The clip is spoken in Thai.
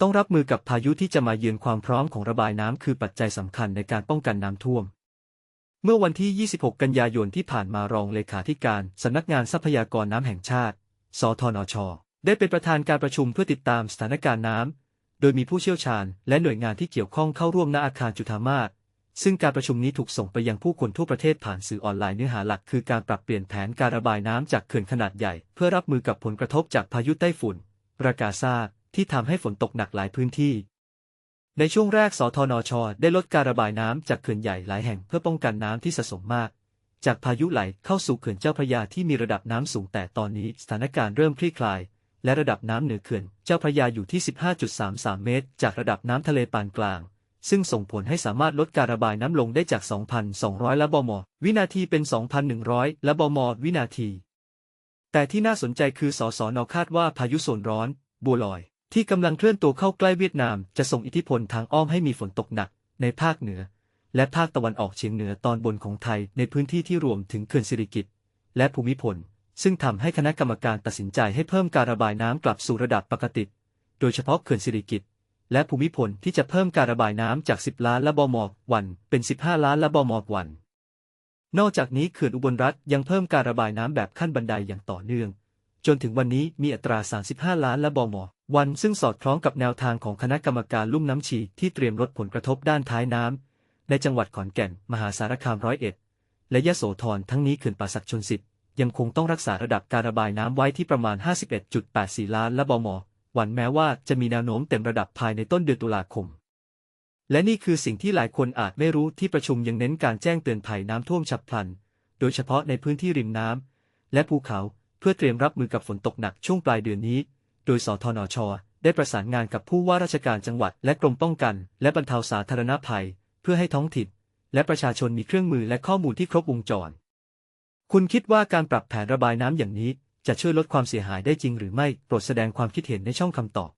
ต้องรับมือกับพายุที่จะมาเยือนความพร้อมของระบายน้ำคือปัจจัยสำคัญในการป้องกันน้ำท่วม เมื่อวันที่ 26 กันยายนที่ผ่านมารองเลขาธิการสำนักงานทรัพยากรน้ำแห่งชาติ สทนช ได้เป็นประธานการประชุมเพื่อติดตามสถานการณ์น้ำ โดยมีผู้เชี่ยวชาญ และหน่วยงานที่เกี่ยวข้องเข้าร่วมณอาคารจุฑามาศซึ่งการประชุมนี้ถูกส่งไปยังผู้คนทั่วประเทศผ่านสื่อออนไลน์เนื้อหาหลักคือการปรับเปลี่ยนแผนการระบายน้ำจากเขื่อนขนาดใหญ่ เพื่อรับมือกับผลกระทบจากพายุไต้ฝุ่น รากาซา ที่ทำให้ฝนตกหนักหลายพื้นที่ ในช่วงแรกสทนช ได้ลดการระบายน้ำจากเขื่อนใหญ่หลายแห่งเพื่อป้องกันน้ำที่สะสมมาก จากพายุไหลเข้าสู่เขื่อนเจ้าพระยาที่มีระดับน้ำสูงแต่ตอนนี้สถานการณ์เริ่มคลี่คลาย และระดับน้ำเหนือเขื่อนเจ้าพระยาอยู่ที่ 15.33 เมตร จากระดับน้ำทะเลปานกลางซึ่งส่งผลให้สามารถลดการระบายน้ำลงได้จาก 2,200 ละบม วินาทีเป็น 2,100 ละบม วินาที แต่ที่น่าสนใจคือ สสนคาดว่าพายุโซนร้อน บัวลอย ที่กำลังเคลื่อนตัวเข้าใกล้เวียดนามจะส่งอิทธิพลทางอ้อมให้มีฝนตกหนักในภาคเหนือ และภาคตะวันออกเฉียงเหนือตอนบนของไทยในพื้นที่ที่รวมถึงเขื่อนสิริกิติ์และภูมิพล ซึ่งทำให้คณะกรรมการตัดสินใจให้เพิ่มการระบายน้ำกลับสู่ระดับปกติ โดยเฉพาะเขื่อนสิริกิติ์และภูมิพลที่จะเพิ่มการระบายน้ำจาก 10 ล้านละบมวัน เป็น 15 ล้านละบมวัน นอกจากนี้เขื่อนอุบลรัฐยังเพิ่มการระบายน้ำแบบขั้นบันไดอย่างต่อเนื่อง จนถึงวันนี้มีอัตรา 35 ล้านละบม วันซึ่งสอดคล้องกับแนวทางของคณะกรรมการลุ่มน้ำชีที่เตรียมลดผลกระทบด้านท้ายน้ำ ในจังหวัดขอนแก่น มหาสารคามร้อยเอ็ด และยะโสธรทั้งนี้เขื่อนป่าสักชนสิทธิ์ยังคงต้องรักษาระดับการระบายน้ำไว้ที่ประมาณ 51.84 ล้านละบมวันแม้ว่าจะมีแนวโน้มเต็มระดับภายในต้นเดือนตุลาคม และนี่คือสิ่งที่หลายคนอาจไม่รู้ที่ประชุมยังเน้นการแจ้งเตือนภัยน้ำท่วมฉับพลัน โดยเฉพาะในพื้นที่ริมน้ำและภูเขาเพื่อเตรียมรับมือกับฝนตกหนักช่วงปลายเดือนนี้ โดยสทนช ได้ประสานงานกับผู้ว่าราชการจังหวัดและกรมป้องกัน และบรรเทาสาธารณภัย เพื่อให้ท้องถิ่นและประชาชนมีเครื่องมือและข้อมูลที่ครบวงจร คุณคิดว่าการปรับแผนระบายน้ำอย่างนี้ จะช่วยลดความเสียหายได้จริงหรือไม่ โปรดแสดงความคิดเห็นในช่องคำตอบ